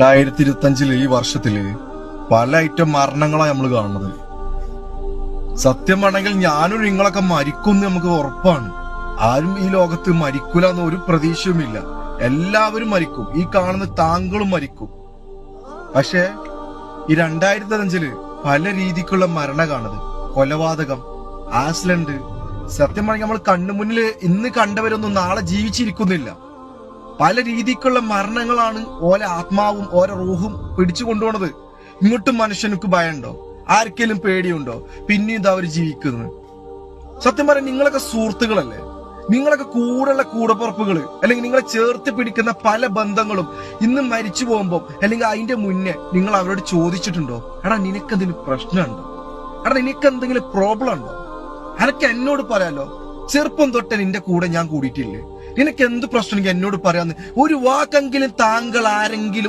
രണ്ടായിരത്തി ഇരുപത്തഞ്ചിൽ ഈ വർഷത്തിൽ പല ഐറ്റം മരണങ്ങളാണ് നമ്മൾ കാണുന്നത്. സത്യം പറഞ്ഞെങ്കിൽ ഞാനും നിങ്ങളൊക്കെ മരിക്കും എന്ന് നമുക്ക് ഉറപ്പാണ്. ആരും ഈ ലോകത്ത് മരിക്കൂല എന്ന ഒരു പ്രതീക്ഷയുമില്ല. എല്ലാവരും മരിക്കും. ഈ കാണുന്ന താങ്കളും മരിക്കും. പക്ഷേ ഈ രണ്ടായിരത്തി അഞ്ചിൽ പല രീതിക്കുള്ള മരണ കാണുന്നത്. കൊലപാതകം ആക്സിഡന്റ്. സത്യം പറഞ്ഞാൽ നമ്മൾ കണ്ണുമുന്നിൽ ഇന്ന് കണ്ടവരൊന്നും നാളെ ജീവിച്ചിരിക്കുന്നില്ല. പല രീതിക്കുള്ള മരണങ്ങളാണ് ഓരോ ആത്മാവും ഓരോ റൂഹും പിടിച്ചു കൊണ്ടുപോണത്. ഇങ്ങോട്ടും മനുഷ്യനക്ക് ഭയമുണ്ടോ? ആർക്കെങ്കിലും പേടിയുണ്ടോ? പിന്നെയും അവർ ജീവിക്കുന്നത് സത്യം പറയാൻ നിങ്ങളൊക്കെ സുഹൃത്തുക്കളല്ലേ? നിങ്ങളൊക്കെ കൂടെയുള്ള കൂടപ്പുറപ്പുകൾ അല്ലെങ്കിൽ നിങ്ങളെ ചേർത്ത് പിടിക്കുന്ന പല ബന്ധങ്ങളും ഇന്ന് മരിച്ചു പോകുമ്പോൾ അല്ലെങ്കിൽ അതിന്റെ മുന്നേ നിങ്ങൾ അവരോട് ചോദിച്ചിട്ടുണ്ടോ? എടാ നിനക്ക് എന്തെങ്കിലും പ്രശ്നമുണ്ടോ? എടാ നിനക്ക് എന്തെങ്കിലും പ്രോബ്ലം ഉണ്ടോ? അനക്ക് എന്നോട് പറയാലോ ചെറുപ്പം തൊട്ട് നിന്റെ കൂടെ ഞാൻ കൂടിയിട്ടില്ലേ? നിനക്ക് എന്ത് പ്രശ്നം എന്നോട് പറയാന്ന്. ഒരു വാക്കെങ്കിലും താങ്കൾ ആരെങ്കിലും